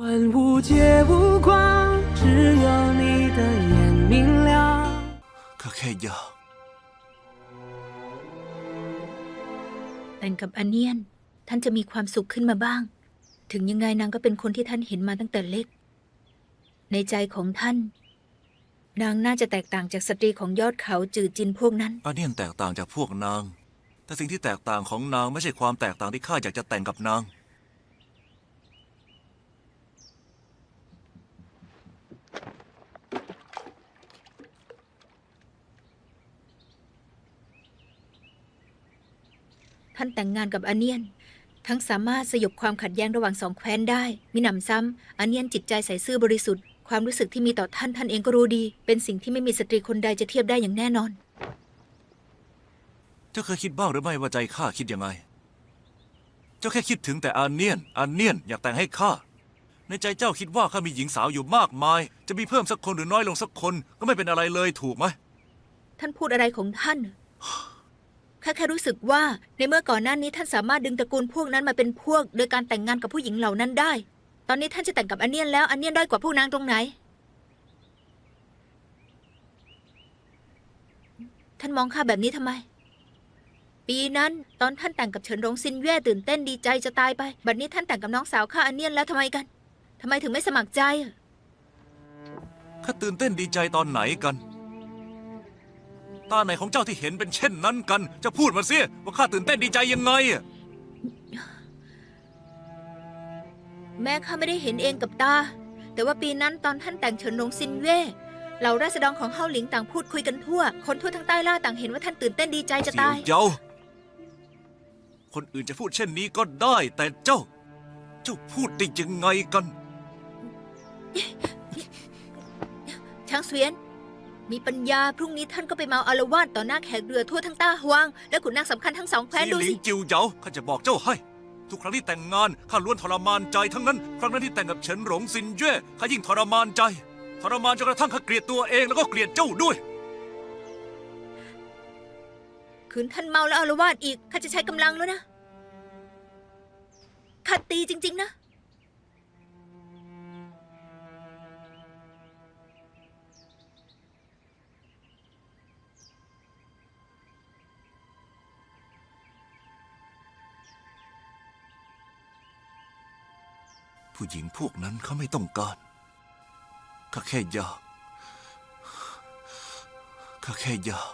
万物皆无光，只有你的眼明亮。 ข้าแค่อยาก แต่งกับอันเนียน ท่านจะมีความสุขขึ้นมาบ้าง ถึงยังไงนางก็เป็นคนที่ท่านเห็นมาตั้งแต่เล็ก ในใจของท่าน นางน่าจะแตกต่างจากสตรีของยอดเขาจืดจินพวกนั้น อาเนียนแตกต่างจากพวกนาง แต่สิ่งที่แตกต่างของนางไม่ใช่ความแตกต่างที่ข้าอยากจะแต่งกับนาง นแต่งงานกับอาเนียน ทั้งสามารถสยบความขัดแย้งระหว่างสองแคว้นได้ มิหนำซ้ำอาเนียนจิตใจใสซื่อบริสุทธิ์ ความรู้สึกที่มีต่อท่านท่านเองก็รู้ดี เป็นสิ่งที่ไม่มีสตรีคนใดจะเทียบได้อย่างแน่นอน เจ้าเคยคิดบ้างหรือไม่ว่าใจข้าคิดยังไง เจ้าแค่คิดถึงแต่อาเนียนอาเนียนอยากแต่งให้ข้า ในใจเจ้าคิดว่าข้ามีหญิงสาวอยู่มากมาย จะมีเพิ่มสักคนหรือน้อยลงสักคนก็ไม่เป็นอะไรเลยถูกไหมท่านพูดอะไรของท่าน ข้าแค่รู้สึกว่าในเมื่อก่อนหน้านี้ท่านสามารถดึงตระกูลพวกนั้นมาเป็นพวก โดยการแต่งงานกับผู้หญิงเหล่านั้นได้ ตอนนี้ท่านจะแต่งกับอันเนียนแล้วอันเนียนด้อยกว่าพวกนางตรงไหน ท่านมองข้าแบบนี้ทำไม ปีนั้นตอนท่านแต่งกับเฉินหลงซินเย่ตื่นเต้นดีใจจะตายไป บัดนี้ท่านแต่งกับน้องสาวข้าอันเนียนแล้วทำไมกันทำไมถึงไม่สมัครใจข้าตื่นเต้นดีใจตอนไหนกัน ตาไหนของเจ้าที่เห็นเป็นเช่นนั้นกัน จะพูดมาสิว่าข้าตื่นเต้นดีใจยังไงอะแม้ข้าไม่ได้เห็นเองกับตา แต่ว่าปีนั้นตอนท่านแต่งเฉินหลงซินเว่เหล่าราษฎรของเฮาหลิงต่างพูดคุยกันทั่ว คนทั่วทั้งใต้ล่าต่างเห็นว่าท่านตื่นเต้นดีใจจะเสี่ยตาวยเยาคนอื่นจะพูดเช่นนี้ก็ได้ แต่เจ้า เจ้าพูดได้ยังไงกัน ช้างเสวียน มีปัญญาพรุ่งนี้ท่านก็ไปเมาอารวาสต่อหน้าแขกเรือทั่วทั้งต้าฮวาง และขุนนางสำคัญทั้งสองแคว้นสีดูหลิสิ งจิวเหยาข้าจะบอกเจ้าให้ ทุกครั้งที่แต่งงานข้าล้วนทรมานใจทั้งนั้น ครั้งนั้นที่แต่งกับเฉินหลงซินเย่ข้ายิ่งทรมานใจ ทรมานจนกระทั่งข้าเกลียดตัวเองแล้วก็เกลียดเจ้าด้วย ขืนท่านเมาแล้วอารวาสอีก ข้าจะใช้กำลังแล้วนะ ข้าตีจริง ๆ นะ ผู้หญิงพวกนั้นเขาไม่ต้องการข้าแค่อยากข้าแค่อยาก